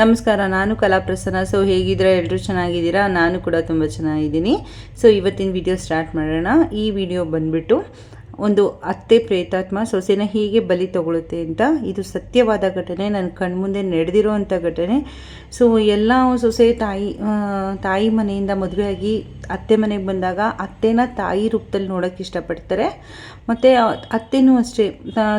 ನಮಸ್ಕಾರ, ನಾನು ಕಲಾಪ್ರಸನ್ನ ಸೊ ಹೇಗಿದ್ದೀರಾ? ಎಲ್ಲರೂ ಚೆನ್ನಾಗಿದ್ದೀರಾ? ನಾನು ಕೂಡ ತುಂಬ ಚೆನ್ನಾಗಿದ್ದೀನಿ. ಸೊ ಇವತ್ತಿನ ವಿಡಿಯೋ ಸ್ಟಾರ್ಟ್ ಮಾಡೋಣ. ಈ ವಿಡಿಯೋ ಬಂದ್ಬಿಟ್ಟು ಒಂದು ಅತ್ತೆ ಪ್ರೇತಾತ್ಮ ಸೊಸೆನ ಹೀಗೆ ಬಲಿ ತಗೊಳುತ್ತೆ ಅಂತ. ಇದು ಸತ್ಯವಾದ ಘಟನೆ, ನನ್ನ ಕಣ್ಮುಂದೆ ನಡೆದಿರೋವಂಥ ಘಟನೆ. ಸೊ ಎಲ್ಲ ಸೊಸೆ ತಾಯಿ ತಾಯಿ ಮನೆಯಿಂದ ಮದುವೆಯಾಗಿ ಅತ್ತೆ ಮನೆಗೆ ಬಂದಾಗ ಅತ್ತೆನ ತಾಯಿ ರೂಪದಲ್ಲಿ ನೋಡೋಕ್ಕೆ ಇಷ್ಟಪಡ್ತಾರೆ. ಮತ್ತು ಅತ್ತೆನೂ ಅಷ್ಟೇ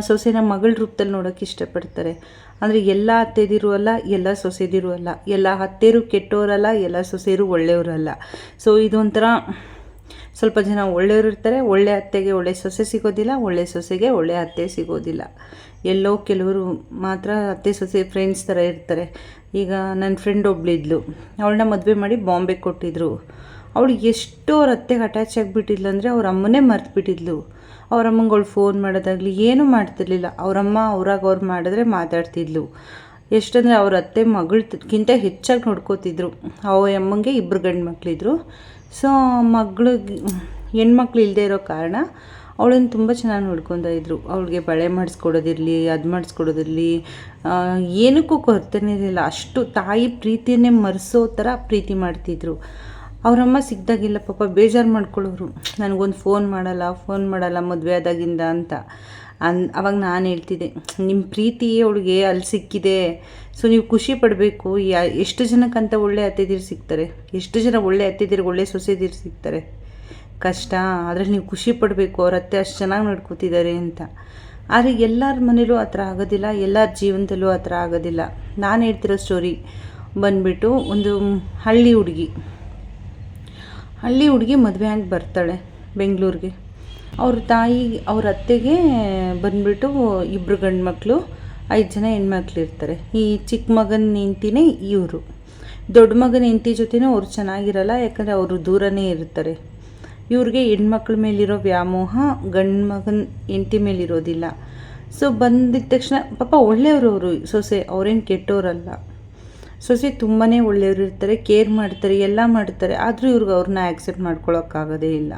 ಸೊಸೆನ ಮಗಳ ರೂಪದಲ್ಲಿ ನೋಡೋಕ್ಕೆ ಇಷ್ಟಪಡ್ತಾರೆ. ಅಂದರೆ ಎಲ್ಲ ಅತ್ತೆದಿರು ಅಲ್ಲ, ಎಲ್ಲ ಸೊಸೆದಿರು ಅಲ್ಲ, ಎಲ್ಲ ಅತ್ತೆರು ಕೆಟ್ಟೋರಲ್ಲ, ಎಲ್ಲ ಸೊಸೆಯರು ಒಳ್ಳೆಯವರಲ್ಲ ಸೊ ಇದೊಂಥರ ಸ್ವಲ್ಪ ಜನ ಒಳ್ಳೆಯವರು ಇರ್ತಾರೆ, ಒಳ್ಳೆ ಅತ್ತೆಗೆ ಒಳ್ಳೆ ಸೊಸೆ ಸಿಗೋದಿಲ್ಲ, ಒಳ್ಳೆ ಸೊಸೆಗೆ ಒಳ್ಳೆ ಅತ್ತೆ ಸಿಗೋದಿಲ್ಲ. ಎಲ್ಲೋ ಕೆಲವರು ಮಾತ್ರ ಅತ್ತೆ ಸೊಸೆ ಫ್ರೆಂಡ್ಸ್ ಥರ ಇರ್ತಾರೆ. ಈಗ ನನ್ನ ಫ್ರೆಂಡ್ ಒಬ್ಳಿದ್ಲು, ಅವಳನ್ನ ಮದುವೆ ಮಾಡಿ ಬಾಂಬೆಗೆ ಕೊಟ್ಟಿದ್ರು. ಅವಳು ಎಷ್ಟೋ ಅವ್ರ ಅತ್ತೆಗೆ ಅಟ್ಯಾಚ್ ಆಗಿಬಿಟ್ಟಿದ್ಲು ಅಂದರೆ ಅವ್ರ ಅಮ್ಮನೇ ಮರ್ತು ಬಿಟ್ಟಿದ್ಲು ಅವ್ರ ಅಮ್ಮಂಗೆ ಅವಳು ಫೋನ್ ಮಾಡೋದಾಗಲಿ ಏನೂ ಮಾಡ್ತಿರ್ಲಿಲ್ಲ. ಅವರಮ್ಮ ಅವ್ರಾಗ ಅವ್ರು ಮಾಡಿದ್ರೆ ಮಾತಾಡ್ತಿದ್ಲು. ಎಷ್ಟಂದರೆ ಅವ್ರ ಅತ್ತೆ ಮಗಳ್ಗಿಂತ ಹೆಚ್ಚಾಗಿ ನೋಡ್ಕೋತಿದ್ರು. ಅಮ್ಮಂಗೆ ಇಬ್ಬರು ಗಂಡು ಮಕ್ಕಳಿದ್ರು ಸೊ ಮಗಳಿಗೆ, ಹೆಣ್ಮಕ್ಳು ಇಲ್ಲದೆ ಇರೋ ಕಾರಣ ಅವಳನ್ನು ತುಂಬ ಚೆನ್ನಾಗಿ ನೋಡ್ಕೊತಾ ಇದ್ರು. ಅವಳಿಗೆ ಬಳೆ ಮಾಡಿಸ್ಕೊಡೋದಿರಲಿ, ಅದು ಮಾಡಿಸ್ಕೊಡೋದಿರಲಿ ಏನಕ್ಕೂ ಕೊರತೆನೇ ಇರಲಿಲ್ಲ. ಅಷ್ಟು ತಾಯಿ ಪ್ರೀತಿಯನ್ನೇ ಮರೆಸೋ ಥರ ಪ್ರೀತಿ ಮಾಡ್ತಿದ್ರು. ಅವರಮ್ಮ ಸಿಕ್ಕಿದಾಗಿಲ್ಲ ಪಾಪ ಬೇಜಾರು ಮಾಡ್ಕೊಳ್ಳೋರು. ನನಗೊಂದು ಫೋನ್ ಮಾಡಲ್ಲ ಫೋನ್ ಮಾಡಲ್ಲ, ಮದುವೆ ಆದಾಗಿಂದ ಅಂತ. ಅನ್, ಅವಾಗ ನಾನು ಹೇಳ್ತಿದ್ದೆ ನಿಮ್ಮ ಪ್ರೀತಿ ಅವಳಿಗೆ ಅಲ್ಲಿ ಸಿಕ್ಕಿದೆ. ಸೊ ನೀವು ಖುಷಿ ಪಡಬೇಕು. ಯಾ, ಎಷ್ಟು ಜನಕ್ಕಂತ ಒಳ್ಳೆ ಅತ್ತೆದಿರು ಸಿಗ್ತಾರೆ ಎಷ್ಟು ಜನ ಒಳ್ಳೆ ಅತ್ತೆದಿರು ಒಳ್ಳೆ ಸೊಸೆದಿರು ಸಿಗ್ತಾರೆ ಕಷ್ಟ, ಅದ್ರಲ್ಲಿ ನೀವು ಖುಷಿ ಪಡಬೇಕು. ಅವ್ರ ಅತ್ತೆ ಅಷ್ಟು ಚೆನ್ನಾಗಿ ನೋಡ್ಕೋತಿದ್ದಾರೆ ಅಂತ. ಆದರೆ ಎಲ್ಲರ ಮನೇಲೂ ಆ ಥರ ಆಗೋದಿಲ್ಲ. ಎಲ್ಲರ ಜೀವನದಲ್ಲೂ ಆ ಥರ ಆಗೋದಿಲ್ಲ. ನಾನು ಹೇಳ್ತಿರೋ ಸ್ಟೋರಿ ಬಂದ್ಬಿಟ್ಟು ಒಂದು ಹಳ್ಳಿ ಹುಡುಗಿ. ಹಳ್ಳಿ ಹುಡುಗಿ ಮದುವೆ ಆಗಿ ಬರ್ತಾಳೆ ಬೆಂಗಳೂರಿಗೆ. ಅವ್ರ ತಾಯಿ, ಅವ್ರ ಅತ್ತೆಗೆ ಬಂದ್ಬಿಟ್ಟು ಇಬ್ಬರು ಗಂಡು ಮಕ್ಕಳು ಐದು ಜನ ಹೆಣ್ಮಕ್ಳು ಇರ್ತಾರೆ. ಈ ಚಿಕ್ಕ ಮಗನ ಹೆಂಡ್ತಿನೇ ಇವರು. ದೊಡ್ಡ ಮಗನ ಹೆಂಡತಿ ಜೊತೆನೂ ಅವರು ಚೆನ್ನಾಗಿರಲ್ಲ, ಯಾಕಂದರೆ ಅವರು ದೂರನೇ ಇರ್ತಾರೆ. ಇವ್ರಿಗೆ ಹೆಣ್ಮಕ್ಳ ಮೇಲಿರೋ ವ್ಯಾಮೋಹ ಗಂಡು ಮಗನ ಹೆಂಡತಿ ಮೇಲಿರೋದಿಲ್ಲ. ಸೊ ಬಂದಿದ್ದ ತಕ್ಷಣ, ಪಾಪ ಒಳ್ಳೆಯವರು ಅವರು ಸೊಸೆ, ಅವ್ರೇನು ಕೆಟ್ಟೋರಲ್ಲ. ಸೊಸೆ ತುಂಬಾ ಒಳ್ಳೆಯವರು ಇರ್ತಾರೆ ಕೇರ್ ಮಾಡ್ತಾರೆ, ಎಲ್ಲ ಮಾಡ್ತಾರೆ. ಆದರೂ ಇವ್ರಿಗೆ ಅವ್ರನ್ನ ಆ್ಯಕ್ಸೆಪ್ಟ್ ಮಾಡ್ಕೊಳ್ಳೋಕ್ಕಾಗೋದೇ ಇಲ್ಲ.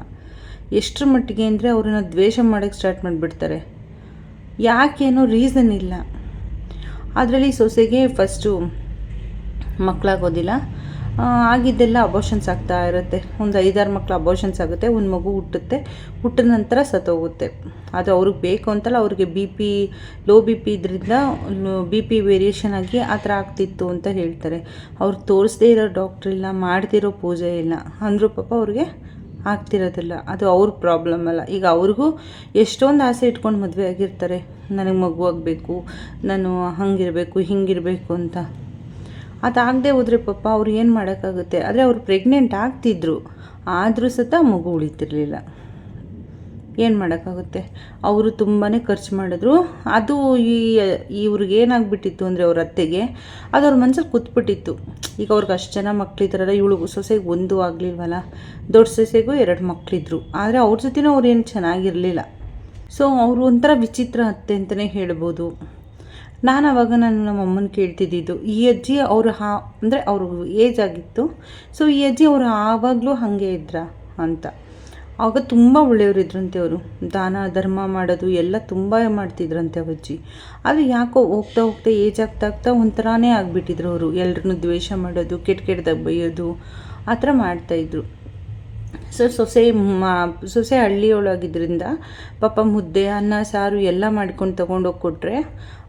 ಎಷ್ಟರ ಮಟ್ಟಿಗೆ ಅಂದರೆ ಅವ್ರನ್ನ ದ್ವೇಷ ಮಾಡೋಕ್ಕೆ ಸ್ಟಾರ್ಟ್ ಮಾಡಿಬಿಡ್ತಾರೆ. ಯಾಕೇನೋ ರೀಸನ್ ಇಲ್ಲ. ಅದರಲ್ಲಿ ಸೊಸೆಗೆ ಫಸ್ಟು ಮಕ್ಕಳಾಗೋದಿಲ್ಲ ಆಗಿದ್ದೆಲ್ಲ ಅಬೋಷನ್ಸ್ ಆಗ್ತಾ ಇರುತ್ತೆ. ಒಂದು ಐದಾರು ಮಕ್ಕಳು ಅಬೋಷನ್ಸ್ ಆಗುತ್ತೆ, ಒಂದು ಮಗು ಹುಟ್ಟುತ್ತೆ. ಹುಟ್ಟಿದ ನಂತರ ಸತ್ತೋಗುತ್ತೆ ಅದು ಅವ್ರಿಗೆ ಬೇಕು ಅಂತಲ್ಲ, ಅವ್ರಿಗೆ B P low B P ಇದರಿಂದ ಬಿ ಪಿ ವೇರಿಯೇಷನ್ ಆಗಿ ಆ ಥರ ಆಗ್ತಿತ್ತು ಅಂತ ಹೇಳ್ತಾರೆ. ಅವ್ರು ತೋರಿಸದೇ ಇರೋ ಡಾಕ್ಟ್ರ್ ಇಲ್ಲ ಮಾಡ್ತಿರೋ ಪೂಜೆ ಇಲ್ಲ, ಅಂದರೂ ಪಾಪ ಅವ್ರಿಗೆ ಆಗ್ತಿರೋದಿಲ್ಲ. ಅದು ಅವ್ರ ಪ್ರಾಬ್ಲಮ್ ಅಲ್ಲ. ಈಗ ಅವ್ರಿಗೂ ಎಷ್ಟೊಂದು ಆಸೆ ಇಟ್ಕೊಂಡು ಮದುವೆ ಆಗಿರ್ತಾರೆ. ನನಗೆ ಮಗು ಆಗಬೇಕು, ನಾನು ಹಂಗಿರಬೇಕು, ಹಿಂಗಿರಬೇಕು ಅಂತ. ಅದಾಗದೆ ಹೋದರೆ ಪಾಪ ಅವ್ರು ಏನು ಮಾಡೋಕ್ಕಾಗುತ್ತೆ? ಆದರೆ ಅವ್ರು ಪ್ರೆಗ್ನೆಂಟ್ ಆಗ್ತಿದ್ರು. ಆದರೂ ಸತ ಮಗು ಉಳಿತಿರ್ಲಿಲ್ಲ. ಏನು ಮಾಡೋಕ್ಕಾಗುತ್ತೆ? ಅವರು ತುಂಬಾ ಖರ್ಚು ಮಾಡಿದ್ರು. ಅದು ಈ ಇವ್ರಿಗೆ ಏನಾಗ್ಬಿಟ್ಟಿತ್ತು ಅಂದರೆ ಅವ್ರ ಅತ್ತೆಗೆ ಅದು ಅವ್ರ ಮನ್ಸಲ್ಲಿ ಕೂತ್ಬಿಟ್ಟಿತ್ತು. ಈಗ ಅವ್ರಿಗೆ ಅಷ್ಟು ಜನ ಮಕ್ಳಿದಾರಲ್ಲ, ಇವಳು ಸೊಸೆಗೆ ಒಂದು ಆಗಲಿಲ್ವಲ್ಲ? ದೊಡ್ಡ ಸೊಸೆಗೂ ಎರಡು ಮಕ್ಕಳಿದ್ರು ಆದರೆ ಅವ್ರ ಜೊತೆನೂ ಅವ್ರು ಏನು ಚೆನ್ನಾಗಿರಲಿಲ್ಲ. ಸೊ ಅವರು ಒಂಥರ ವಿಚಿತ್ರ ಅತ್ತೆ ಅಂತಲೇ ಹೇಳ್ಬೋದು. ನಾನು ಅವಾಗ ನಾನು ನಮ್ಮ ಅಮ್ಮನ ಕೇಳ್ತಿದ್ದಿದ್ದು, ಈ ಅಜ್ಜಿ ಅವರು ಹಾ, ಅಂದರೆ ಅವರು ಏಜ್ ಆಗಿತ್ತು ಸೊ ಈ ಅಜ್ಜಿ ಅವರು ಆವಾಗಲೂ ಹಾಗೆ ಇದ್ರಾ ಅಂತ. ಆಗ ತುಂಬ ಒಳ್ಳೆಯವರಿದ್ರಂತೆ ಅವರು. ದಾನ, ಧರ್ಮ ಮಾಡೋದು ಎಲ್ಲ ತುಂಬ ಮಾಡ್ತಿದ್ರಂತೆ ಅಜ್ಜಿ. ಆದರೆ ಯಾಕೋ ಹೋಗ್ತಾ ಹೋಗ್ತಾ ಏಜ್ ಆಗ್ತಾ ಆಗ್ತಾ ಒಂಥರನೇ ಆಗಿಬಿಟ್ಟಿದ್ರು ಅವರು. ಎಲ್ರನ್ನೂ ದ್ವೇಷ ಮಾಡೋದು, ಕೆಟ್ಟ ಕೆಟ್ಟದಾಗ ಬೈಯೋದು, ಆ ಥರ ಮಾಡ್ತಾಯಿದ್ರು ಸೊ ಸೊಸೆ, ಮಾ, ಸೊಸೆ ಹಳ್ಳಿಯೊಳಗಿದ್ರಿಂದ ಪಾಪ ಮುದ್ದೆ, ಅನ್ನ, ಸಾರು ಎಲ್ಲ ಮಾಡ್ಕೊಂಡು ತೊಗೊಂಡೋಗಿ ಕೊಟ್ಟರೆ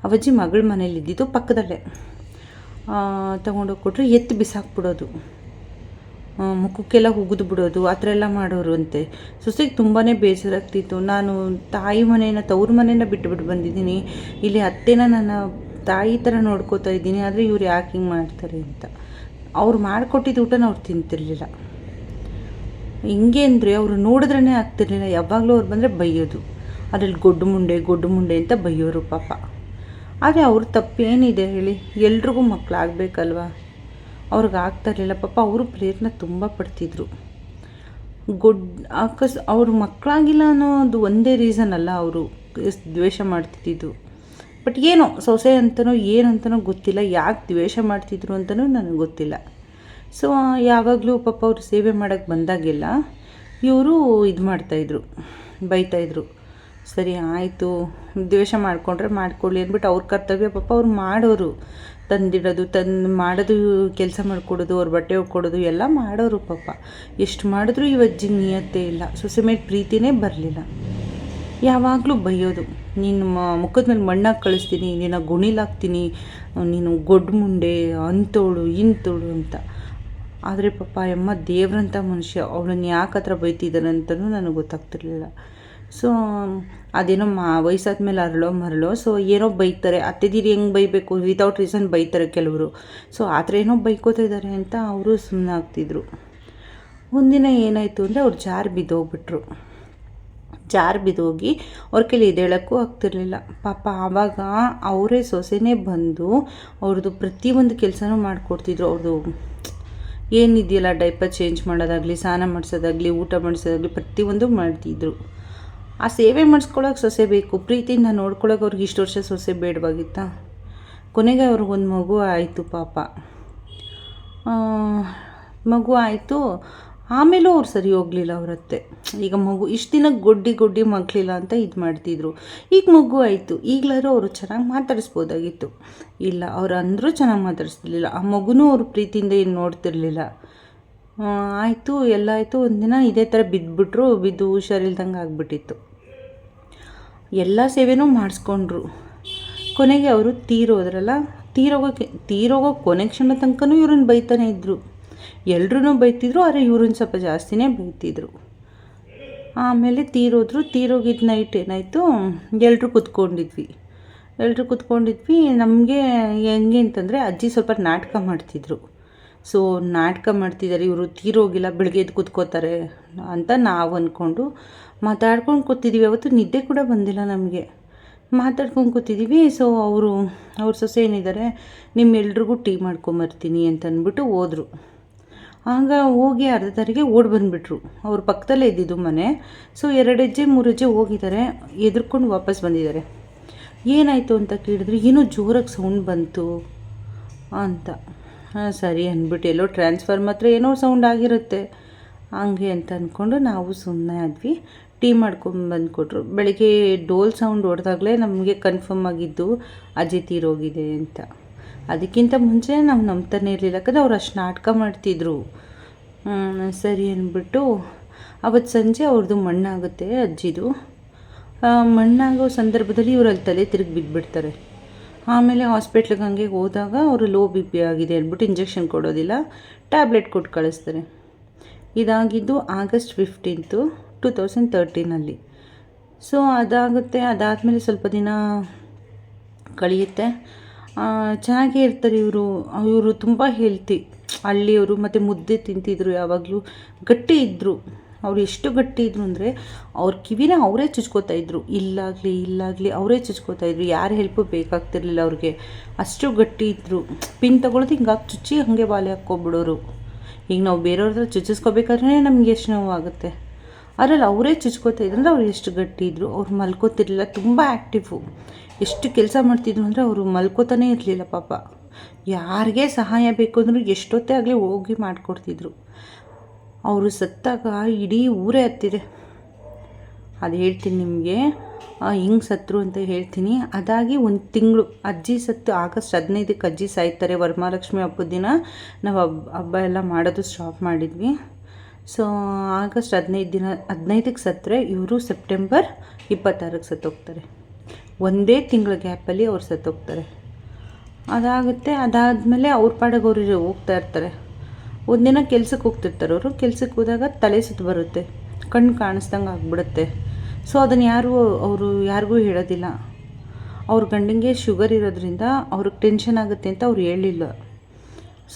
ಅವಜ್ಜಿ ಮಗಳ ಮನೇಲಿ ಇದ್ದಿದ್ದು ಪಕ್ಕದಲ್ಲೇ ತೊಗೊಂಡೋಗಿ ಕೊಟ್ಟರೆ ಎತ್ತು ಬಿಸಾಕ್ಬಿಡೋದು. ಮುಖಕ್ಕೆಲ್ಲ ಉಗಿದು ಬಿಡೋದು, ಆ ಥರ ಎಲ್ಲ ಮಾಡೋರು ಅಂತೆ. ಸೊಸೆಗೆ ತುಂಬಾ ಬೇಜಾರಾಗ್ತಿತ್ತು ನಾನು ತಾಯಿ ಮನೇನ ತವ್ರ ಮನೇನ ಬಿಟ್ಟುಬಿಟ್ಟು ಬಂದಿದ್ದೀನಿ. ಇಲ್ಲಿ ಅತ್ತೆನ ನನ್ನ ತಾಯಿ ಥರ ನೋಡ್ಕೋತಾ ಇದ್ದೀನಿ, ಆದರೆ ಇವ್ರು ಯಾಕೆ ಹಿಂಗೆ ಮಾಡ್ತಾರೆ ಅಂತ. ಅವ್ರು ಮಾಡಿಕೊಟ್ಟಿದ್ದ ಊಟನ ಅವ್ರು ತಿಂತಿರಲಿಲ್ಲ. ಹಿಂಗೆ ಅಂದರೆ ಅವರು ನೋಡಿದ್ರೇ ಆಗ್ತಿರ್ಲಿಲ್ಲ. ಯಾವಾಗಲೂ ಅವ್ರು ಬಂದರೆ ಬೈಯೋದು. ಅದ್ರಲ್ಲಿ ಗೊಡ್ಡು ಮುಂಡೆ ಗೊಡ್ಡು ಮುಂಡೆ ಅಂತ ಬೈಯೋರು ಪಾಪ. ಆದರೆ ಅವ್ರ ತಪ್ಪೇನಿದೆ ಹೇಳಿ. ಎಲ್ರಿಗೂ ಮಕ್ಕಳಾಗಬೇಕಲ್ವಾ ಅವ್ರಿಗೆ ಆಗ್ತಾ ಇರಲಿಲ್ಲ. ಪಾಪ ಅವರು ಪ್ರಯತ್ನ ತುಂಬ ಪಡ್ತಿದ್ರು. ಗೊಡ್ ಅಕಸ್ ಅವ್ರ ಮಕ್ಕಳಾಗಿಲ್ಲ ಅನ್ನೋದು ಒಂದೇ ರೀಸನ್ ಅಲ್ಲ ಅವರು ದ್ವೇಷ ಮಾಡ್ತಿದ್ದಿದ್ದು. ಬಟ್ ಏನೋ, ಸೊಸೆ ಅಂತನೋ ಏನಂತನೋ ಗೊತ್ತಿಲ್ಲ. ಯಾಕೆ ದ್ವೇಷ ಮಾಡ್ತಿದ್ರು ಅಂತಲೂ ನನಗೆ ಗೊತ್ತಿಲ್ಲ. ಸೊ ಯಾವಾಗಲೂ ಪಾಪ ಅವರು ಸೇವೆ ಮಾಡೋಕ್ಕೆ ಬಂದಾಗೆಲ್ಲ ಇವರು ಇದು ಮಾಡ್ತಾಯಿದ್ರು ಬೈತಾಯಿದ್ರು ಸರಿ, ಆಯಿತು. ದ್ವೇಷ ಮಾಡಿಕೊಂಡ್ರೆ ಮಾಡ್ಕೊಳ್ಳಿ ಅಂದ್ಬಿಟ್ಟು ಅವ್ರ ಕರ್ತವ್ಯ ಪಾಪ ಅವ್ರು ಮಾಡೋರು. ತಂದಿಡೋದು, ತಂದು ಮಾಡೋದು, ಕೆಲಸ ಮಾಡಿಕೊಡೋದು, ಅವ್ರ ಬಟ್ಟೆ ಒಗ್ಕೊಡೋದು ಎಲ್ಲ ಮಾಡೋರು ಪಾಪ. ಎಷ್ಟು ಮಾಡಿದ್ರೂ ಅಜ್ಜಿ ನಿಯತ್ತೇ ಇಲ್ಲ. ಸೊಸೆ ಪ್ರೀತಿನೇ ಬರಲಿಲ್ಲ. ಯಾವಾಗಲೂ ಬೈಯೋದು. ನೀನು ಮುಖದ ಮೇಲೆ ಮಣ್ಣಾಗಿ ಕಳಿಸ್ತೀನಿ, ನಿನ್ನ ಗುಣಿಲಾಗ್ತೀನಿ, ನೀನು ಗೊಡ್ಡು ಮುಂಡೆ ಅಂಥೋಳು, ಇಂಥೋಳು ಅಂತ. ಆದರೆ ಪಾಪ ಅಮ್ಮ ದೇವ್ರಂಥ ಮನುಷ್ಯ, ಅವಳನ್ನ ಯಾಕೆ ಹತ್ರ ಬೈತಿದ್ದಾನೆ ಅಂತಲೂ ನನಗೆ ಗೊತ್ತಾಗ್ತಿರ್ಲಿಲ್ಲ. ಸೊ ಅದೇನೋ ಮಾ ವಯಸ್ಸಾದ ಮೇಲೆ ಅರಳೋ, ಮರಳೋ ಸೊ ಏನೋ ಬೈತಾರೆ. ಅತ್ತೆದೀರಿ ಹೆಂಗೆ ಬೈಬೇಕು? ವಿತೌಟ್ ರೀಸನ್ ಬೈತಾರೆ ಕೆಲವರು. ಸೊ ಆ ಥರ ಏನೋ ಬೈಕೋತಾ ಇದ್ದಾರೆ ಅಂತ ಅವರು ಸುಮ್ಮನೆ ಆಗ್ತಿದ್ರು. ಒಂದಿನ ಏನಾಯಿತು ಅಂದರೆ ಅವ್ರು ಜಾರು ಬಿದ್ದೋಗ್ಬಿಟ್ರು. ಜಾರು ಬಿದ್ದೋಗಿ ಅವ್ರ ಕೈಲಿ ಎದ್ದೇಳೋಕ್ಕೂ ಆಗ್ತಿರ್ಲಿಲ್ಲ. ಪಾಪ ಆವಾಗ ಅವರೇ ಸೊಸೆನೇ ಬಂದು ಅವ್ರದ್ದು ಪ್ರತಿಯೊಂದು ಕೆಲಸನೂ ಮಾಡಿಕೊಡ್ತಿದ್ರು. ಅವ್ರದ್ದು ಏನಿದೆಯಲ್ಲ ಡೈಪರ್ ಚೇಂಜ್ ಮಾಡೋದಾಗಲಿ, ಸ್ನಾನ ಮಾಡಿಸೋದಾಗಲಿ, ಊಟ ಮಾಡಿಸೋದಾಗಲಿ ಪ್ರತಿಯೊಂದು ಮಾಡ್ತಿದ್ರು. ಆ ಸೇವೆ ಮಾಡಿಸ್ಕೊಳ್ಳೋಕೆ ಸೊಸೆ ಬೇಕು. ಪ್ರೀತಿಯಿಂದ ನೋಡ್ಕೊಳ್ಳೋಕೆ ಅವ್ರಿಗೆ ಇಷ್ಟು ವರ್ಷ ಸೊಸೆ ಬೇಡವಾಗಿತ್ತಾ? ಕೊನೆಗೆ ಅವ್ರಿಗೊಂದು ಮಗು ಆಯಿತು ಪಾಪ. ಮಗು ಆಯಿತು. ಆಮೇಲೂ ಅವ್ರು ಸರಿ ಹೋಗ್ಲಿಲ್ಲ ಅವರತ್ತೆ ಈಗ ಮಗು ಇಷ್ಟು ದಿನ ಗೊಡ್ಡಿ ಗೊಡ್ಡಿ ಮಕ್ಕಳಿಲ್ಲ ಅಂತ ಇದು ಮಾಡ್ತಿದ್ರು. ಈಗ ಮಗು ಆಯಿತು. ಈಗಲಾದ್ರೂ ಅವರು ಚೆನ್ನಾಗಿ ಮಾತಾಡಿಸ್ಬೋದಾಗಿತ್ತು. ಇಲ್ಲ, ಅವ್ರು ಅಂದರೂ ಚೆನ್ನಾಗಿ ಮಾತಾಡಿಸ್ತಿರ್ಲಿಲ್ಲ. ಆ ಮಗುನೂ ಅವ್ರ ಪ್ರೀತಿಯಿಂದ ಏನು ನೋಡ್ತಿರ್ಲಿಲ್ಲ. ಆಯಿತು, ಎಲ್ಲ ಆಯಿತು. ಒಂದಿನ ಇದೇ ಥರ ಬಿದ್ದುಬಿಟ್ರು ಬಿದ್ದು ಹುಷಾರಿಲ್ದಂಗೆ ಆಗಿಬಿಟ್ಟಿತ್ತು. ಎಲ್ಲ ಸೇವೆನೂ ಮಾಡಿಸ್ಕೊಂಡ್ರು. ಕೊನೆಗೆ ಅವರು ತೀರೋದ್ರಲ್ಲ ತೀರೋಗೋಕ್ಕೆ ತೀರೋಗೋ ಕೊನೆ ಕ್ಷಣ ತನಕನೂ ಇವ್ರನ್ನ ಬೈತಾನೆ ಇದ್ದರು ಎಲ್ರೂ ಬೈತಿದ್ರು, ಆದರೆ ಇವ್ರನ್ನ ಸ್ವಲ್ಪ ಜಾಸ್ತಿನೇ ಬೈತಿದ್ರು. ಆಮೇಲೆ ತೀರೋದ್ರು ತೀರೋಗಿದ್ದ ನೈಟ್ ಏನಾಯಿತು ಎಲ್ಲರೂ ಕುತ್ಕೊಂಡಿದ್ವಿ. ಎಲ್ಲರೂ ಕುತ್ಕೊಂಡಿದ್ವಿ, ನಮಗೆ ಹೆಂಗೆ ಅಂತಂದರೆ ಅಜ್ಜಿ ಸ್ವಲ್ಪ ನಾಟಕ ಮಾಡ್ತಿದ್ರು. ಸೊ ನಾಟಕ ಮಾಡ್ತಿದ್ದಾರೆ, ಇವರು ತೀರೋಗಿಲ್ಲ, ಬೆಳಗ್ಗೆ ಎದ್ದು ಕುತ್ಕೋತಾರೆ ಅಂತ ನಾವು ಅಂದ್ಕೊಂಡು ಮಾತಾಡ್ಕೊಂಡು ಕೂತಿದ್ದೀವಿ ಅವತ್ತು ನಿದ್ದೆ ಕೂಡ ಬಂದಿಲ್ಲ ನಮಗೆ. ಮಾತಾಡ್ಕೊಂಡು ಕೂತಿದ್ದೀವಿ ಸೊ ಅವರು, ಅವ್ರ ಸೊಸೆ ಏನಿದ್ದಾರೆ ನಿಮ್ಮೆಲ್ರಿಗೂ ಟೀ ಮಾಡ್ಕೊಂಬರ್ತೀನಿ ಅಂತ ಅಂದ್ಬಿಟ್ಟು ಹೋದರು. ಆಗ ಹೋಗಿ ಅರ್ಧ ತಾರಿಗೆ ಓಡಿ ಬಂದುಬಿಟ್ರು. ಅವ್ರ ಪಕ್ಕದಲ್ಲೇ ಇದ್ದಿದ್ದು ಮನೆ. ಸೊ ಎರಡು ಹೆಜ್ಜೆ, ಮೂರು ಹೆಜ್ಜೆ ಹೋಗಿದ್ದಾರೆ, ಎದುರ್ಕೊಂಡು ವಾಪಸ್ ಬಂದಿದ್ದಾರೆ. ಏನಾಯಿತು ಅಂತ ಕೇಳಿದ್ರು, ಏನೋ ಜೋರಾಗಿ ಸೌಂಡ್ ಬಂತು ಅಂತ. ಹಾಂ, ಸರಿ ಅಂದ್ಬಿಟ್ಟು ಎಲ್ಲೋ ಟ್ರಾನ್ಸ್ಫರ್ ಮಾತ್ರ ಏನೋ ಸೌಂಡ್ ಆಗಿರುತ್ತೆ. ಹಂಗೆ ಅಂತ ಅಂದ್ಕೊಂಡು ನಾವು ಸುಮ್ಮನೆ ಆದ್ವಿ. ಟೀ ಮಾಡ್ಕೊಂಡು ಬಂದು ಕೊಟ್ಟರು ಬೆಳಿಗ್ಗೆ ಡೋಲ್ ಸೌಂಡ್ ಹೊಡೆದಾಗಲೇ ನಮಗೆ ಕನ್ಫರ್ಮ್ ಆಗಿದ್ದು ಅಜ್ಜಿ ತೀರೋಗಿದೆ ಅಂತ. ಅದಕ್ಕಿಂತ ಮುಂಚೆ ನಾವು ನಂಬ್ತಾನೆ ಇರಲಿಲ್ಲ. ಯಾಕಂದರೆ ಅವ್ರು ಅಷ್ಟು ನಾಟಕ ಮಾಡ್ತಿದ್ರು. ಸರಿ ಅಂದ್ಬಿಟ್ಟು ಅವತ್ತು ಸಂಜೆ ಅವ್ರದ್ದು ಮಣ್ಣಾಗುತ್ತೆ ಅಜ್ಜಿದು. ಮಣ್ಣಾಗೋ ಸಂದರ್ಭದಲ್ಲಿ ಇವರಲ್ಲಿ ತಲೆ ತಿರುಗಿ ಬಿದ್ದುಬಿಡ್ತಾರೆ ಆಮೇಲೆ ಹಾಸ್ಪಿಟ್ಲಿಗೆ ಹಂಗೆ ಹೋದಾಗ ಅವರು ಲೋ ಬಿ ಪಿ ಆಗಿದೆ ಹೇಳ್ಬಿಟ್ಟು ಇಂಜೆಕ್ಷನ್ ಕೊಡೋದಿಲ್ಲ. ಟ್ಯಾಬ್ಲೆಟ್ ಕೊಟ್ಟು ಕಳಿಸ್ತಾರೆ. ಇದಾಗಿದ್ದು ಆಗಸ್ಟ್ ಫಿಫ್ಟೀನ್ತು ಟು ತೌಸಂಡ್ ತರ್ಟೀನಲ್ಲಿ. ಸೊ ಅದಾಗುತ್ತೆ. ಅದಾದಮೇಲೆ ಸ್ವಲ್ಪ ದಿನ ಕಳೆಯುತ್ತೆ. ಚೆನ್ನಾಗೇ ಇರ್ತಾರೆ ಇವರು. ಇವರು ತುಂಬ ಹೆಲ್ತಿ. ಹಳ್ಳಿಯವರು ಮತ್ತು ಮುದ್ದೆ ತಿಂತಿದ್ರು ಯಾವಾಗಲೂ. ಗಟ್ಟಿ ಇದ್ದರು ಅವ್ರು ಎಷ್ಟು ಗಟ್ಟಿ ಇದ್ರು ಅಂದರೆ ಅವ್ರ ಕಿವಿನ ಅವರೇ ಚುಚ್ಕೋತಾ ಇದ್ರು. ಇಲ್ಲಾಗಲಿ ಇಲ್ಲಾಗಲಿ ಅವರೇ ಚುಚ್ಕೋತಾ ಇದ್ರು. ಯಾರ ಹೆಲ್ಪು ಬೇಕಾಗ್ತಿರ್ಲಿಲ್ಲ ಅವ್ರಿಗೆ. ಅಷ್ಟು ಗಟ್ಟಿ ಇದ್ದರು ಪಿನ್ ತೊಗೊಳೋದು ಹಿಂಗಾಗಿ ಚುಚ್ಚಿ ಹಾಗೆ ಬಾಲೆ ಹಾಕ್ಕೊಬಿಡೋರು. ಈಗ ನಾವು ಬೇರೆಯವ್ರ ಹತ್ರ ಚುಚ್ಚಿಸ್ಕೋಬೇಕಾದ್ರೆ ನಮ್ಗೆ ಎಷ್ಟು ನೋವಾಗುತ್ತೆ ಅದರಲ್ಲಿ ಅವರೇ ಚುಚ್ಕೋತಾ ಇದ್ರು ಅಂದರೆ ಅವ್ರು ಎಷ್ಟು ಗಟ್ಟಿ ಇದ್ರು. ಅವ್ರು ಮಲ್ಕೋತಿರ್ಲಿಲ್ಲ. ತುಂಬ ಆ್ಯಕ್ಟಿವು ಎಷ್ಟು ಕೆಲಸ ಮಾಡ್ತಿದ್ರು ಅಂದರೆ ಅವರು ಮಲ್ಕೋತಾನೇ ಇರಲಿಲ್ಲ ಪಾಪ. ಯಾರಿಗೆ ಸಹಾಯ ಬೇಕು ಅಂದರೂ ಎಷ್ಟೊತ್ತೇ ಆಗಲಿ ಹೋಗಿ ಮಾಡಿಕೊಡ್ತಿದ್ರು. ಅವರು ಸತ್ತಾಗ ಇಡೀ ಊರೇ ಹತ್ತಿದೆ. ಅದು ಹೇಳ್ತೀನಿ ನಿಮಗೆ. ಹೆಂಗೆ ಸತ್ರು ಅಂತ ಹೇಳ್ತೀನಿ. ಅದಾಗಿ ಒಂದು ತಿಂಗಳು, ಅಜ್ಜಿ ಸತ್ತು ಆಗಸ್ಟ್ ಹದಿನೈದಕ್ಕೆ ಅಜ್ಜಿ ಸಾಯ್ತಾರೆ. ವರಮಹಾಲಕ್ಷ್ಮಿ ಹಬ್ಬದ ದಿನ ನಾವು ಹಬ್ಬ ಹಬ್ಬ ಎಲ್ಲ ಮಾಡೋದು ಸ್ಟಾಪ್ ಮಾಡಿದ್ವಿ. ಸೊ ಆಗಸ್ಟ್ ಹದಿನೈದು ದಿನ, ಹದಿನೈದಕ್ಕೆ ಸತ್ತರೆ ಇವರು ಸೆಪ್ಟೆಂಬರ್ ಇಪ್ಪತ್ತಾರಕ್ಕೆ ಸತ್ತೋಗ್ತಾರೆ. ಒಂದೇ ತಿಂಗಳ ಗ್ಯಾಪಲ್ಲಿ ಅವ್ರು ಸತ್ತೋಗ್ತಾರೆ. ಅದಾಗುತ್ತೆ, ಅದಾದಮೇಲೆ ಅವ್ರ ಪಾಡಗೆ ಅವರು ಹೋಗ್ತಾ ಇರ್ತಾರೆ. ಒಂದಿನ ಕೆಲ್ಸಕ್ಕೆ ಹೋಗ್ತಿರ್ತಾರೆ ಅವರು. ಕೆಲ್ಸಕ್ಕೆ ಹೋದಾಗ ತಲೆ ಸುತ್ತ ಬರುತ್ತೆ. ಕಣ್ಣು ಕಾಣಿಸ್ದಂಗೆ ಆಗ್ಬಿಡುತ್ತೆ. ಸೊ ಅದನ್ನು ಯಾರು ಅವರು ಯಾರಿಗೂ ಹೇಳೋದಿಲ್ಲ. ಅವ್ರ ಗಂಡನಿಗೆ ಶುಗರ್ ಇರೋದ್ರಿಂದ ಅವ್ರಿಗೆ ಟೆನ್ಷನ್ ಆಗುತ್ತೆ ಅಂತ ಅವ್ರು ಹೇಳಿಲ್ಲ.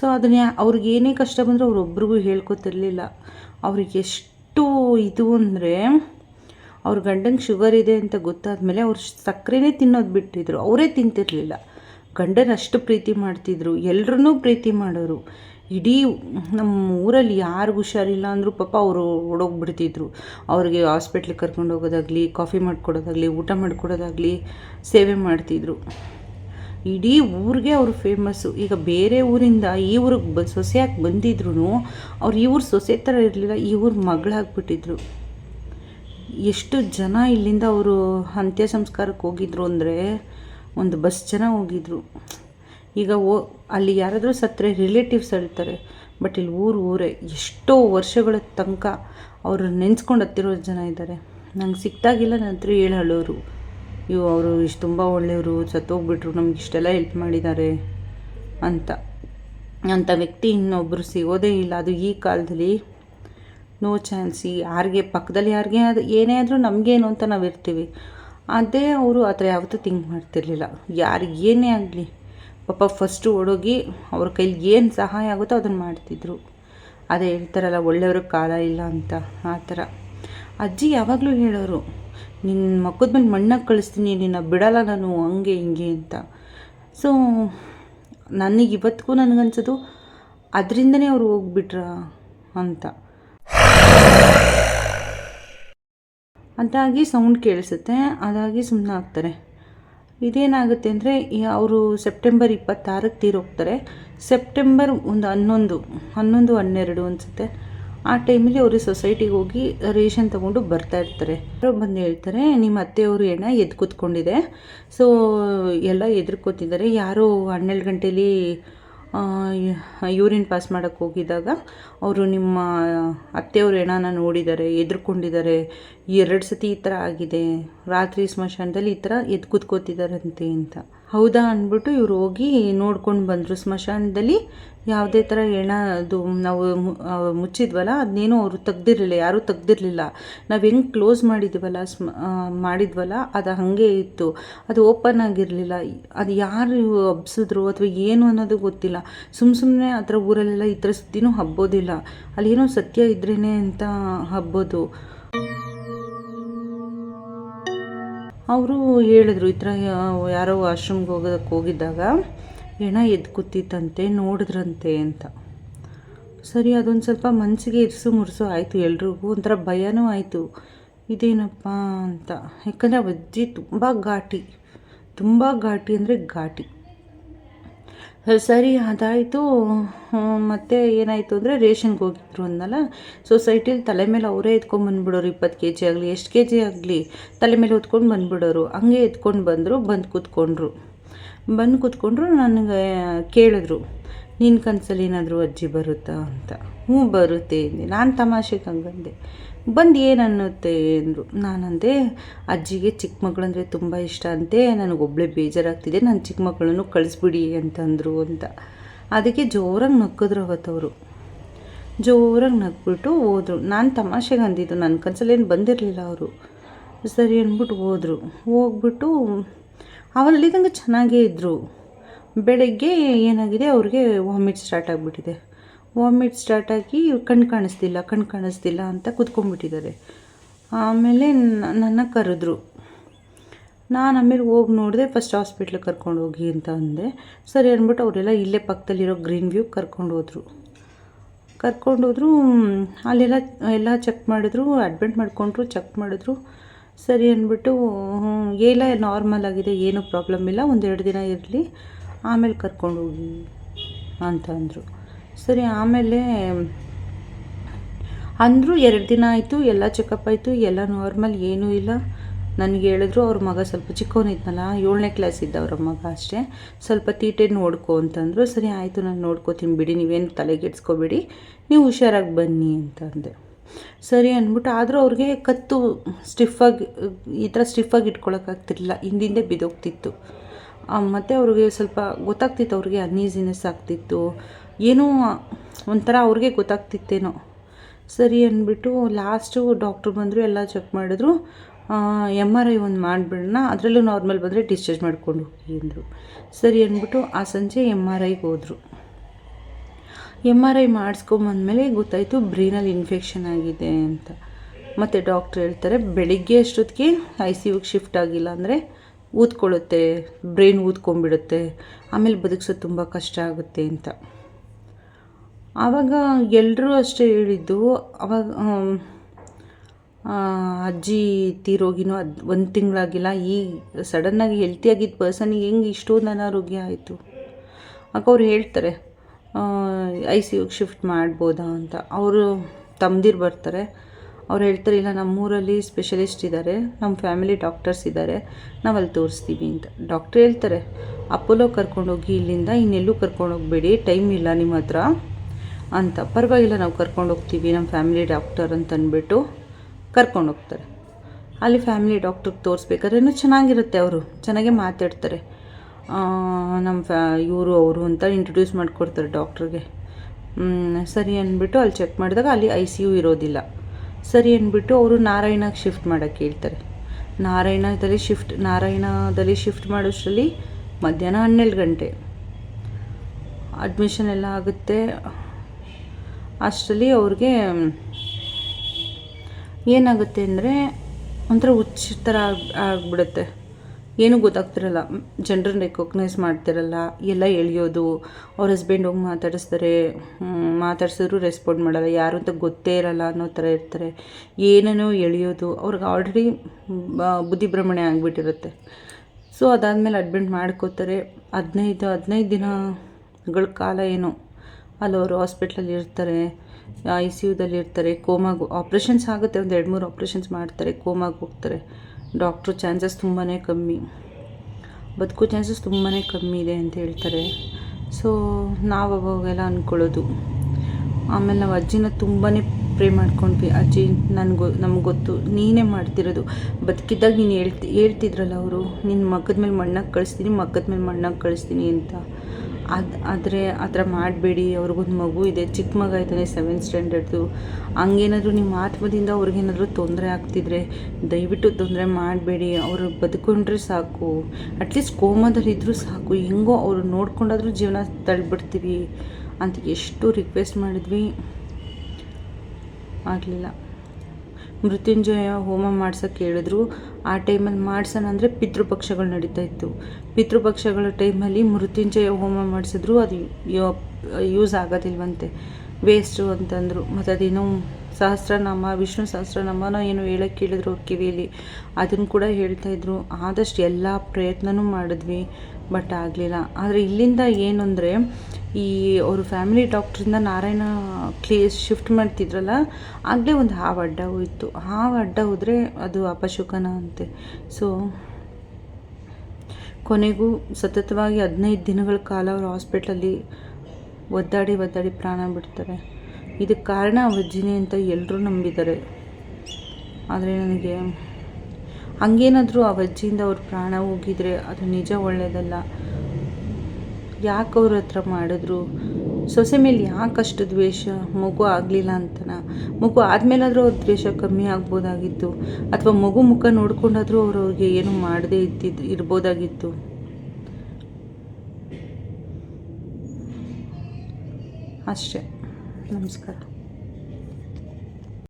ಸೊ ಅದನ್ನ ಅವ್ರಿಗೆ ಏನೇ ಕಷ್ಟ ಬಂದರೂ ಅವ್ರೊಬ್ರಿಗೂ ಹೇಳ್ಕೊತಿರ್ಲಿಲ್ಲ. ಅವ್ರಿಗೆ ಎಷ್ಟು ಇದು ಅಂದರೆ ಅವ್ರ ಗಂಡಂಗೆ ಶುಗರ್ ಇದೆ ಅಂತ ಗೊತ್ತಾದಮೇಲೆ ಅವ್ರು ಸಕ್ಕರೆನೇ ತಿನ್ನೋದು ಬಿಟ್ಟಿದ್ರು. ಅವರೇ ತಿಂತಿರಲಿಲ್ಲ. ಗಂಡನ ಅಷ್ಟು ಪ್ರೀತಿ ಮಾಡ್ತಿದ್ರು. ಎಲ್ಲರೂ ಪ್ರೀತಿ ಮಾಡೋರು. ಇಡೀ ನಮ್ಮ ಊರಲ್ಲಿ ಯಾರಿಗೂ ಹುಷಾರಿಲ್ಲ ಅಂದರೂ ಪಾಪ ಅವರು ಓಡೋಗ್ಬಿಡ್ತಿದ್ರು. ಅವ್ರಿಗೆ ಹಾಸ್ಪಿಟ್ಲಿಗೆ ಕರ್ಕೊಂಡು ಹೋಗೋದಾಗಲಿ, ಕಾಫಿ ಮಾಡಿಕೊಡೋದಾಗಲಿ, ಊಟ ಮಾಡಿಕೊಡೋದಾಗಲಿ ಸೇವೆ ಮಾಡ್ತಿದ್ರು. ಇಡೀ ಊರಿಗೆ ಅವರು ಫೇಮಸ್ಸು ಈಗ ಬೇರೆ ಊರಿಂದ ಈ ಊರಿಗೆ ಬ, ಸೊಸೆಯಾಗಿ ಬಂದಿದ್ರು ಅವ್ರು ಈ ಊರು ಸೊಸೆ ಥರ ಇರಲಿಲ್ಲ, ಈ ಊರು ಮಗಳಾಗ್ಬಿಟ್ಟಿದ್ರು. ಎಷ್ಟು ಜನ ಇಲ್ಲಿಂದ ಅವರು ಅಂತ್ಯ ಸಂಸ್ಕಾರಕ್ಕೆ ಹೋಗಿದ್ರು ಅಂದರೆ, ಒಂದು ಬಸ್ ಜನ ಹೋಗಿದ್ರು. ಈಗ ಓ, ಅಲ್ಲಿ ಯಾರಾದರೂ ಸತ್ತರೆ ರಿಲೇಟಿವ್ಸ್ ಹೇಳ್ತಾರೆ ಬಟ್ ಇಲ್ಲಿ ಊರು ಊರೇ, ಎಷ್ಟೋ ವರ್ಷಗಳ ತನಕ ಅವರು ನೆನೆಸ್ಕೊಂಡು ಹತ್ತಿರೋ ಜನ ಇದ್ದಾರೆ ನಂಗೆ ಸಿಕ್ತಾಗಿಲ್ಲ ನನ್ನ ಹತ್ರ ಹೇಳಿ ಹೇಳೋರು ಇವು ಅವರು ಇಷ್ಟು ತುಂಬ ಒಳ್ಳೆಯವರು ಸತ್ತೋಗ್ಬಿಟ್ರು ನಮ್ಗೆ ಇಷ್ಟೆಲ್ಲ ಹೆಲ್ಪ್ ಮಾಡಿದ್ದಾರೆ ಅಂತ. ಅಂಥ ವ್ಯಕ್ತಿ ಇನ್ನೊಬ್ಬರು ಸಿಗೋದೇ ಇಲ್ಲ. ಅದು ಈ ಕಾಲದಲ್ಲಿ ನೋ ಚಾನ್ಸ್ ಯಾರಿಗೆ, ಪಕ್ಕದಲ್ಲಿ ಯಾರಿಗೆ ಅದು ಏನೇ ಆದರೂ ನಮಗೇನು ಅಂತ ನಾವು ಇರ್ತೀವಿ. ಅದೇ ಅವರು ಆ ಥರ ಯಾವತ್ತೂ ಥಿಂಕ್ ಮಾಡ್ತಿರ್ಲಿಲ್ಲ. ಯಾರಿಗೇನೇ ಆಗಲಿ. ಪಾಪ ಫಸ್ಟು ಓಡೋಗಿ ಅವ್ರ ಕೈಲಿ ಏನು ಸಹಾಯ ಆಗುತ್ತೋ ಅದನ್ನು ಮಾಡ್ತಿದ್ರು. ಅದೇ ಹೇಳ್ತಾರಲ್ಲ, ಒಳ್ಳೆಯವ್ರ ಕಾಲ ಇಲ್ಲ ಅಂತ. ಆ ಥರ. ಅಜ್ಜಿ ಯಾವಾಗಲೂ ಹೇಳೋರು ನಿನ್ನ ಮಕ್ಕದ ಮೇಲೆ ಮಣ್ಣಾಗಿ ಕಳಿಸ್ತೀನಿ, ನಿನ್ನ ಬಿಡಲ್ಲ ನಾನು ಹಂಗೆ, ಹಿಂಗೆ ಅಂತ. ಸೊ ನನಗೆ ಇವತ್ತಿಗೂ ನನಗನ್ಸೋದು, ಅದರಿಂದನೇ ಅವ್ರು ಹೋಗ್ಬಿಟ್ರ ಅಂತ. ಅದಾಗಿ ಸೌಂಡ್ ಕೇಳಿಸುತ್ತೆ, ಅದಾಗಿ ಸುಮ್ಮನೆ ಆಗ್ತಾರೆ. ಇದೇನಾಗುತ್ತೆ ಅಂದರೆ ಅವರು ಸೆಪ್ಟೆಂಬರ್ ಇಪ್ಪತ್ತಾರಕ್ಕೆ ತೀರೋಗ್ತಾರೆ. ಸೆಪ್ಟೆಂಬರ್ ಒಂದು ಹನ್ನೊಂದು ಹನ್ನೊಂದು ಹನ್ನೆರಡು ಅನಿಸುತ್ತೆ. ಆ ಟೈಮಲ್ಲಿ ಅವರು ಸೊಸೈಟಿಗೆ ಹೋಗಿ ರೇಷನ್ ತೊಗೊಂಡು ಬರ್ತಾ ಇರ್ತಾರೆ. ಯಾರೋ ಬಂದು ಹೇಳ್ತಾರೆ, ನಿಮ್ಮ ಅತ್ತೆಯವರು ಹೆಣ ಎದ್ದು ಕೂತ್ಕೊಂಡಿದೆ ಸೊ ಎಲ್ಲ ಎದುರ್ಕೋತಿದ್ದಾರೆ. ಯಾರೋ ಹನ್ನೆರಡು ಗಂಟೇಲಿ ಯೂರಿನ್ ಪಾಸ್ ಮಾಡೋಕ್ಕೆ ಹೋಗಿದ್ದಾಗ ಅವರು ನಿಮ್ಮ ಅತ್ತೆಯವರು ಏನಾನ ನೋಡಿದ್ದಾರೆ ಎದ್ರುಕೊಂಡಿದ್ದಾರೆ ಎರಡು ಸತಿ ಈ ಥರ ಆಗಿದೆ, ರಾತ್ರಿ ಸ್ಮಶಾನದಲ್ಲಿ ಈ ಥರ ಎದ್ದು ಕೂತ್ಕೋತಿದ್ದಾರಂತೆ ಅಂತ. ಹೌದಾ ಅಂದ್ಬಿಟ್ಟು ಇವ್ರು ಹೋಗಿ ನೋಡ್ಕೊಂಡು ಬಂದರು ಸ್ಮಶಾನದಲ್ಲಿ. ಯಾವುದೇ ಥರ ಎಣ ಅದು ನಾವು ಮುಚ್ಚಿದ್ವಲ್ಲ ಅದನ್ನೇನೋ ಅವರು ತೆಗ್ದಿರಲಿಲ್ಲ, ಯಾರೂ ತೆಗ್ದಿರಲಿಲ್ಲ. ನಾವು ಹೆಂಗೆ ಕ್ಲೋಸ್ ಮಾಡಿದ್ವಲ್ಲ, ಸ್ಮ ಮಾಡಿದ್ವಲ್ಲ, ಅದು ಹಾಗೆ ಇತ್ತು. ಅದು ಓಪನ್ ಆಗಿರಲಿಲ್ಲ. ಅದು ಯಾರು ಹಬ್ಸಿದ್ರು ಅಥವಾ ಏನು ಅನ್ನೋದು ಗೊತ್ತಿಲ್ಲ. ಸುಮ್ಮ ಸುಮ್ಮನೆ ಆ ಥರ ಊರಲ್ಲೆಲ್ಲ ಈ ಥರ ಸುದ್ದಿನೂ ಹಬ್ಬೋದಿಲ್ಲ. ಅಲ್ಲಿ ಏನೋ ಸತ್ಯ ಇದ್ರೇ ಅಂತ ಹಬ್ಬೋದು. ಅವರು ಹೇಳಿದ್ರು, ಈ ಥರ ಯಾರೋ ವಾಶ್ರೂಮ್ಗೆ ಹೋಗೋದಕ್ಕೆ ಹೋಗಿದ್ದಾಗ ಹೆಣ ಎದ್ದು ಕೂತಿತ್ತಂತೆ ನೋಡಿದ್ರಂತೆ ಅಂತ. ಸರಿ, ಅದೊಂದು ಸ್ವಲ್ಪ ಮನಸ್ಸಿಗೆ ಇರಿಸು ಮುರಿಸು ಆಯಿತು, ಎಲ್ರಿಗೂ ಒಂಥರ ಭಯನೂ ಆಯಿತು. ಇದೇನಪ್ಪ ಅಂತ. ಯಾಕಂದರೆ ಅಜ್ಜಿ ತುಂಬ ಘಾಟಿ ತುಂಬ ಘಾಟಿ ಅಂದರೆ ಘಾಟಿ. ಸರಿ, ಅದಾಯಿತು. ಮತ್ತು ಏನಾಯಿತು ಅಂದರೆ ರೇಷನ್ಗೆ ಹೋಗಿದ್ರು ಅಂದಲ್ಲ ಸೊಸೈಟಿಲಿ ತಲೆ ಮೇಲೆ ಅವರೇ ಎತ್ಕೊಂಡು ಬಂದುಬಿಡೋರು ಇಪ್ಪತ್ತು ಕೆ ಜಿ ಆಗಲಿ, ಎಷ್ಟು ಕೆ ಜಿ ಆಗಲಿ, ತಲೆ ಮೇಲೆ ಹೊತ್ಕೊಂಡು ಬಂದುಬಿಡೋರು. ಹಂಗೆ ಎತ್ಕೊಂಡು ಬಂದರು, ಬಂದು ಕೂತ್ಕೊಂಡ್ರು. ಬಂದು ಕೂತ್ಕೊಂಡ್ರು, ನನಗೆ ಕೇಳಿದ್ರು ನಿನ್ನ ಕನಸಲ್ಲಿ ಏನಾದರೂ ಅಜ್ಜಿ ಬರುತ್ತಾ? ಅಂತ. ಹ್ಞೂ, ಬರುತ್ತೆ. ನಾನು ತಮಾಷೆಗೆ ಹಂಗಂದೆ ಬಂದು ಏನು ಅನ್ನುತ್ತೆ ಅಂದರು. ನಾನಂದೆ, ಅಜ್ಜಿಗೆ ಚಿಕ್ಕ ಮಕ್ಕಳಂದರೆ ತುಂಬ ಇಷ್ಟ ಅಂತೆ ನನಗೊಬ್ಬಳೇ ಬೇಜಾರಾಗ್ತಿದೆ ನನ್ನ ಚಿಕ್ಕ ಮಕ್ಕಳನ್ನು ಕಳಿಸ್ಬಿಡಿ ಅಂತಂದರು ಅಂತ. ಅದಕ್ಕೆ ಜೋರಾಗಿ ನಕ್ಕಿದ್ರು ಅವತ್ತವರು. ಜೋರಾಗಿ ನಕ್ಬಿಟ್ಟು ಹೋದರು. ನಾನು ತಮಾಷೆಗೆ ಅಂದಿದ್ದು ನನ್ನ ಕನಸಲ್ಲೇನು ಬಂದಿರಲಿಲ್ಲ ಅವರು. ಸರಿ ಅಂದ್ಬಿಟ್ಟು ಹೋದರು. ಹೋಗ್ಬಿಟ್ಟು ಅವಲ್ಲಿದ್ದಂಗೆ ಚೆನ್ನಾಗೇ ಇದ್ದರು ಬೆಳಗ್ಗೆ ಏನಾಗಿದೆ, ಅವ್ರಿಗೆ ವಾಮಿಟ್ ಸ್ಟಾರ್ಟ್ ಆಗಿಬಿಟ್ಟಿದೆ. ವಾಮಿಟ್ ಸ್ಟಾರ್ಟಾಗಿ ಕಣ್ಣು ಕಾಣಿಸ್ತಿಲ್ಲ ಕಣ್ಣು ಕಾಣಿಸ್ತಿಲ್ಲ ಅಂತ ಕುತ್ಕೊಂಡ್ಬಿಟ್ಟಿದ್ದಾರೆ. ಆಮೇಲೆ ನನ್ನ ಕರೆದ್ರು, ನಾನು ಆಮೇಲೆ ಹೋಗಿ ನೋಡಿದೆ ಫಸ್ಟ್ ಹಾಸ್ಪಿಟ್ಲಿಗೆ ಕರ್ಕೊಂಡು ಹೋಗಿ ಅಂತ ಅಂದೆ. ಸರಿ ಅಂದ್ಬಿಟ್ಟು ಅವರೆಲ್ಲ ಇಲ್ಲೇ ಪಕ್ಕದಲ್ಲಿರೋ ಗ್ರೀನ್ ವ್ಯೂ ಕರ್ಕೊಂಡು ಹೋದರು. ಕರ್ಕೊಂಡು ಹೋದ್ರು ಅಲ್ಲೆಲ್ಲ, ಎಲ್ಲ ಚೆಕ್ ಮಾಡಿದ್ರು ಅಡ್ಮಿಟ್ ಮಾಡಿಕೊಂಡ್ರು ಚೆಕ್ ಮಾಡಿದ್ರು. ಸರಿ ಅಂದ್ಬಿಟ್ಟು ಎಲ್ಲ ನಾರ್ಮಲ್ ಆಗಿದೆ, ಏನೂ ಪ್ರಾಬ್ಲಮ್ ಇಲ್ಲ, ಒಂದೆರಡು ದಿನ ಇರಲಿ, ಆಮೇಲೆ ಕರ್ಕೊಂಡು ಹೋಗಿ ಅಂತ ಅಂದರು. ಸರಿ, ಆಮೇಲೆ ಅಂದರೂ ಎರಡು ದಿನ ಆಯಿತು, ಎಲ್ಲ ಚೆಕಪ್ ಆಯಿತು, ಎಲ್ಲ ನಾರ್ಮಲ್ ಏನೂ ಇಲ್ಲ. ನನಗೆ ಹೇಳಿದ್ರು, ಅವ್ರ ಮಗ ಸ್ವಲ್ಪ ಚಿಕ್ಕವನಿದ್ನಲ್ಲ ಏಳನೇ ಕ್ಲಾಸ್ ಇದ್ದ ಅವ್ರ ಮಗ ಅಷ್ಟೇ. ಸ್ವಲ್ಪ ತೀಟೆ ನೋಡ್ಕೊ ಅಂತಂದರು. ಸರಿ, ಆಯಿತು, ನಾನು ನೋಡ್ಕೋತೀನಿ ಬಿಡಿ, ನೀವೇನು ತಲೆಗೆಡ್ಸ್ಕೊಬೇಡಿ, ನೀವು ಹುಷಾರಾಗಿ ಬನ್ನಿ ಅಂತಂದೆ. ಸರಿ ಅಂದ್ಬಿಟ್ಟು, ಆದರೂ ಅವ್ರಿಗೆ ಕತ್ತು ಸ್ಟಿಫಾಗಿ ಈ ಥರ ಸ್ಟಿಫಾಗಿ ಇಟ್ಕೊಳಕ್ಕಾಗ್ತಿರ್ಲಿಲ್ಲ. ಹಿಂದಿಂದೆ ಬಿದ್ದೋಗ್ತಿತ್ತು. ಮತ್ತು ಅವ್ರಿಗೆ ಸ್ವಲ್ಪ ಗೊತ್ತಾಗ್ತಿತ್ತು, ಅವ್ರಿಗೆ ಅನ್ಈಸಿನೆಸ್ ಆಗ್ತಿತ್ತು. ಏನೋ ಒಂಥರ ಅವ್ರಿಗೆ ಗೊತ್ತಾಗ್ತಿತ್ತೇನೋ. ಸರಿ ಅಂದ್ಬಿಟ್ಟು ಲಾಸ್ಟು ಡಾಕ್ಟ್ರು ಬಂದರು, ಎಲ್ಲ ಚೆಕ್ ಮಾಡಿದ್ರು. ಎಂ ಆರ್ ಐ ಒಂದು ಮಾಡಿಬಿಡೋಣ, ಅದರಲ್ಲೂ ನಾರ್ಮಲ್ ಬಂದರೆ ಡಿಸ್ಚಾರ್ಜ್ ಮಾಡ್ಕೊಂಡು ಹೋಗಿ ಅಂದರು. ಸರಿ ಅಂದ್ಬಿಟ್ಟು ಆ ಸಂಜೆ ಎಂ ಆರ್ ಐಗೆ ಹೋದರು. ಎಂ ಆರ್ ಐ ಮಾಡಿಸ್ಕೊಂಬಂದ್ಮೇಲೆ ಗೊತ್ತಾಯಿತು ಬ್ರೈನಲ್ಲಿ ಇನ್ಫೆಕ್ಷನ್ ಆಗಿದೆ ಅಂತ. ಮತ್ತು ಡಾಕ್ಟ್ರ್ ಹೇಳ್ತಾರೆ, ಬೆಳಿಗ್ಗೆ ಅಷ್ಟೊತ್ತಿಗೆ ಐ ಸಿ ಯುಗೆ ಶಿಫ್ಟ್ ಆಗಿಲ್ಲ ಅಂದರೆ ಊದ್ಕೊಳ್ಳುತ್ತೆ ಬ್ರೈನ್ ಊದ್ಕೊಂಬಿಡುತ್ತೆ ಆಮೇಲೆ ಬದುಕಿಸೋದು ತುಂಬ ಕಷ್ಟ ಆಗುತ್ತೆ ಅಂತ. ಆವಾಗ ಎಲ್ಲರೂ ಅಷ್ಟೇ ಹೇಳಿದ್ದು, ಅವಾಗ ಅಜ್ಜಿ ತೀರೋಗಿನೋ ಅದು, ಒಂದು ತಿಂಗಳಾಗಿಲ್ಲ, ಈ ಸಡನ್ನಾಗಿ ಹೆಲ್ತಿಯಾಗಿದ್ದ ಪರ್ಸನಿಗೆ ಹೆಂಗೆ ಇಷ್ಟೊಂದು ಅನಾರೋಗ್ಯ ಆಯಿತು. ಆಗ ಅವ್ರು ಹೇಳ್ತಾರೆ ಐ ಸಿ ಯುಗೆ ಶಿಫ್ಟ್ ಮಾಡ್ಬೋದಾ ಅಂತ. ಅವರು ತಮ್ಮದಿರು ಬರ್ತಾರೆ. ಅವ್ರು ಹೇಳ್ತಾರೆ, ಇಲ್ಲ, ನಮ್ಮೂರಲ್ಲಿ ಸ್ಪೆಷಲಿಸ್ಟ್ ಇದ್ದಾರೆ ನಮ್ಮ ಫ್ಯಾಮಿಲಿ ಡಾಕ್ಟರ್ಸ್ ಇದ್ದಾರೆ ನಾವು ಅಲ್ಲಿ ತೋರಿಸ್ತೀವಿ ಅಂತ. ಡಾಕ್ಟ್ರ್ ಹೇಳ್ತಾರೆ, ಅಪೋಲೋ ಕರ್ಕೊಂಡೋಗಿ ಇಲ್ಲಿಂದ ಇನ್ನೆಲ್ಲೂ ಕರ್ಕೊಂಡೋಗ್ಬೇಡಿ ಟೈಮ್ ಇಲ್ಲ ನಿಮ್ಮ ಹತ್ರ ಅಂತ. ಪರವಾಗಿಲ್ಲ, ನಾವು ಕರ್ಕೊಂಡು ಹೋಗ್ತೀವಿ. ನಮ್ಮ ಫ್ಯಾಮಿಲಿ ಡಾಕ್ಟರ್ ಅಂತ ಅಂದ್ಬಿಟ್ಟು ಕರ್ಕೊಂಡೋಗ್ತಾರೆ ಅಲ್ಲಿ ಫ್ಯಾಮಿಲಿ ಡಾಕ್ಟ್ರಿಗೆ ತೋರಿಸ್ಬೇಕಾದ್ರೆ ಚೆನ್ನಾಗಿರುತ್ತೆ ಅವರು. ಚೆನ್ನಾಗೆ ಮಾತಾಡ್ತಾರೆ. ನಮ್ಮ ಫ್ಯಾ ಇವರು, ಅವರು ಅಂತ ಇಂಟ್ರೊಡ್ಯೂಸ್ ಮಾಡಿಕೊಡ್ತಾರೆ ಡಾಕ್ಟ್ರಿಗೆ ಸರಿ ಅಂದ್ಬಿಟ್ಟು ಅಲ್ಲಿ ಚೆಕ್ ಮಾಡಿದಾಗ ಅಲ್ಲಿ ಐ ಸಿ ಯು ಇರೋದಿಲ್ಲ. ಸರಿ ಅಂದ್ಬಿಟ್ಟು ಅವರು ನಾರಾಯಣಕ್ಕೆ ಶಿಫ್ಟ್ ಮಾಡೋಕ್ಕೆ ಹೇಳ್ತಾರೆ. ನಾರಾಯಣದಲ್ಲಿ ಶಿಫ್ಟ್ ನಾರಾಯಣದಲ್ಲಿ ಶಿಫ್ಟ್ ಮಾಡೋಷ್ಟರಲ್ಲಿ ಮಧ್ಯಾಹ್ನ ಹನ್ನೆರಡು ಗಂಟೆ. ಅಡ್ಮಿಷನ್ ಎಲ್ಲ ಆಗುತ್ತೆ. ಅಷ್ಟರಲ್ಲಿ ಅವ್ರಿಗೆ ಏನಾಗುತ್ತೆ ಅಂದರೆ ಒಂಥರ ಹುಚ್ಚ ಥರ ಆಗ್ಬಿಡುತ್ತೆ. ಏನೂ ಗೊತ್ತಾಗ್ತಿರಲ್ಲ. ಜನರನ್ನ ರೆಕಗ್ನೈಸ್ ಮಾಡ್ತಿರಲ್ಲ. ಎಲ್ಲ ಎಳೆಯೋದು, ಅವ್ರ ಹಸ್ಬೆಂಡ್ ಹೋಗಿ ಮಾತಾಡಿಸ್ತಾರೆ. ಮಾತಾಡ್ಸಿದ್ರು ರೆಸ್ಪಾಂಡ್ ಮಾಡಲ್ಲ. ಯಾರು ಅಂತ ಗೊತ್ತೇ ಇರಲ್ಲ ಅನ್ನೋ ಥರ ಇರ್ತಾರೆ. ಏನೇನೋ ಎಳೆಯೋದು, ಅವ್ರಿಗೆ ಆಲ್ರೆಡಿ ಬುದ್ಧಿಭ್ರಮಣೆ ಆಗಿಬಿಟ್ಟಿರುತ್ತೆ. ಸೊ ಅದಾದಮೇಲೆ ಅಡ್ಮಿಟ್ ಮಾಡ್ಕೋತಾರೆ. ಹದಿನೈದು ಹದಿನೈದು ದಿನಗಳ ಕಾಲ ಏನು. ಅಲ್ಲಿ ಅವರು ಹಾಸ್ಪಿಟ್ಲಲ್ಲಿ ಇರ್ತಾರೆ ಐ ಸಿ ಯುದಲ್ಲಿ ಇರ್ತಾರೆ ಕೋಮಾಗು ಆಪ್ರೇಷನ್ಸ್ ಆಗುತ್ತೆ, ಒಂದು ಎರಡು ಮೂರು ಆಪ್ರೇಷನ್ಸ್ ಮಾಡ್ತಾರೆ ಕೋಮಾಗೆ ಹೋಗ್ತಾರೆ. ಡಾಕ್ಟ್ರು ಚಾನ್ಸಸ್ ತುಂಬಾ ಕಮ್ಮಿ. ಬದುಕೋ ಚಾನ್ಸಸ್ ತುಂಬಾ ಕಮ್ಮಿ ಇದೆ ಅಂತ ಹೇಳ್ತಾರೆ. ಸೊ ನಾವು ಅವಾಗೆಲ್ಲ ಅಂದ್ಕೊಳ್ಳೋದು ಆಮೇಲೆ ನಾವು ಅಜ್ಜಿನ ತುಂಬಾ ಪ್ರೇ ಮಾಡ್ಕೊಂಡ್ವಿ. ಅಜ್ಜಿ, ನನಗೂ ನಮ್ಗೆ ಗೊತ್ತು. ನೀನೇ ಮಾಡ್ತಿರೋದು. ಬದುಕಿದ್ದಾಗ ನೀನು ಹೇಳ್ತಿ, ಹೇಳ್ತಿದ್ರಲ್ಲ ಅವರು ನಿನ್ನ ಮಕ್ಕದ ಮೇಲೆ ಮಣ್ಣಾಗಿ ಕಳಿಸ್ತೀನಿ ಮಕ್ಕದ ಮೇಲೆ ಮಣ್ಣಾಗಿ ಕಳಿಸ್ತೀನಿ ಅಂತ. ಅದು, ಆದರೆ ಆ ಥರ ಮಾಡಬೇಡಿ, ಅವ್ರಿಗೊಂದು ಮಗು ಇದೆ, ಚಿಕ್ಕ ಮಗ ಇದ್ದಾನೆ ಸೆವೆಂತ್ ಸ್ಟ್ಯಾಂಡರ್ಡ್ದು ಹಂಗೇನಾದರೂ ನಿಮ್ಮ ಆತ್ಮದಿಂದ ಅವ್ರಿಗೇನಾದರೂ ತೊಂದರೆ ಆಗ್ತಿದ್ರೆ, ದಯವಿಟ್ಟು ತೊಂದರೆ ಮಾಡಬೇಡಿ. ಅವರು ಬದುಕೊಂಡ್ರೆ ಸಾಕು. ಅಟ್ಲೀಸ್ಟ್ ಕೋಮದಲ್ಲಿದ್ದರೂ ಸಾಕು. ಹೆಂಗೋ ಅವರು ನೋಡ್ಕೊಂಡಾದ್ರೂ ಜೀವನ ತಳ್ಳಿಬಿಡ್ತೀವಿ ಅಂತ ಎಷ್ಟು ರಿಕ್ವೆಸ್ಟ್ ಮಾಡಿದ್ವಿ. ಆಗಲಿಲ್ಲ. ಮೃತ್ಯುಂಜಯ ಹೋಮ ಮಾಡ್ಸೋಕ್ಕೆ ಹೇಳಿದ್ರು. ಆ ಟೈಮಲ್ಲಿ ಮಾಡ್ಸೋಣ ಅಂದರೆ ಪಿತೃಪಕ್ಷಗಳು ನಡೀತಾ ಇತ್ತು. ಪಿತೃಪಕ್ಷಗಳ ಟೈಮಲ್ಲಿ ಮೃತ್ಯುಂಜಯ ಹೋಮ ಮಾಡಿಸಿದ್ರು. ಅದು ಯೂಸ್ ಆಗೋದಿಲ್ವಂತೆ. ವೇಸ್ಟು ಅಂತಂದರು ಮತ್ತು ಅದೇನೋ ಸಹಸ್ರನಾಮ, ವಿಷ್ಣು ಸಹಸ್ರನಾಮನ ಏನು ಹೇಳಕ್ಕೆ ಕೇಳಿದ್ರು ಅವ್ರ ಕಿವಿಯಲ್ಲಿ. ಅದನ್ನು ಕೂಡ ಹೇಳ್ತಾಯಿದ್ರು ಆದಷ್ಟು ಎಲ್ಲ ಪ್ರಯತ್ನನೂ ಮಾಡಿದ್ವಿ, ಬಟ್ ಆಗಲಿಲ್ಲ. ಆದರೆ ಇಲ್ಲಿಂದ ಏನು ಅಂದರೆ ಈ ಅವರು ಫ್ಯಾಮಿಲಿ ಡಾಕ್ಟ್ರಿಂದ ನಾರಾಯಣ ಕ್ಲೇಸ್ ಶಿಫ್ಟ್ ಮಾಡ್ತಿದ್ರಲ್ಲ, ಆಗಲೇ ಒಂದು ಹಾವು ಅಡ್ಡ ಹೋಯಿತು. ಹಾವು ಅಡ್ಡ ಹೋದರೆ ಅದು ಅಪಶುಕನ ಅಂತೆ. ಸೊ ಕೊನೆಗೂ ಸತತವಾಗಿ ಹದಿನೈದು ದಿನಗಳ ಕಾಲ ಅವರು ಹಾಸ್ಪಿಟ್ಲಲ್ಲಿ ಒದ್ದಾಡಿ ಒದ್ದಾಡಿ ಪ್ರಾಣ ಬಿಡ್ತಾರೆ. ಇದಕ್ಕೆ ಕಾರಣ ವಜ್ಜಿನಿ ಅಂತ ಎಲ್ಲರೂ ನಂಬಿದ್ದಾರೆ. ಆದರೆ ನನಗೆ ಹಂಗೇನಾದರೂ ಆ ವಜ್ಜಿಯಿಂದ ಅವ್ರ ಪ್ರಾಣ ಹೋಗಿದ್ರೆ ಅದು ನಿಜ ಒಳ್ಳೆಯದಲ್ಲ ಯಾಕೆ ಅವ್ರ ಹತ್ರ ಮಾಡಿದ್ರು? ಸೊಸೆ ಮೇಲೆ ಯಾಕೆ ಅಷ್ಟು ದ್ವೇಷ? ಮಗು ಆಗಲಿಲ್ಲ ಅಂತನ? ಮಗು ಆದಮೇಲಾದರೂ ಅವ್ರ ದ್ವೇಷ ಕಮ್ಮಿ ಆಗ್ಬೋದಾಗಿತ್ತು? ಅಥವಾ ಮಗು ಮುಖ ನೋಡ್ಕೊಂಡಾದರೂ ಅವ್ರು ಅವ್ರಿಗೆ ಏನು ಮಾಡದೇ ಇದ್ದಿದ್ದು ಇರ್ಬೋದಾಗಿತ್ತು? ಅಷ್ಟೇ. ನಮಸ್ಕಾರ.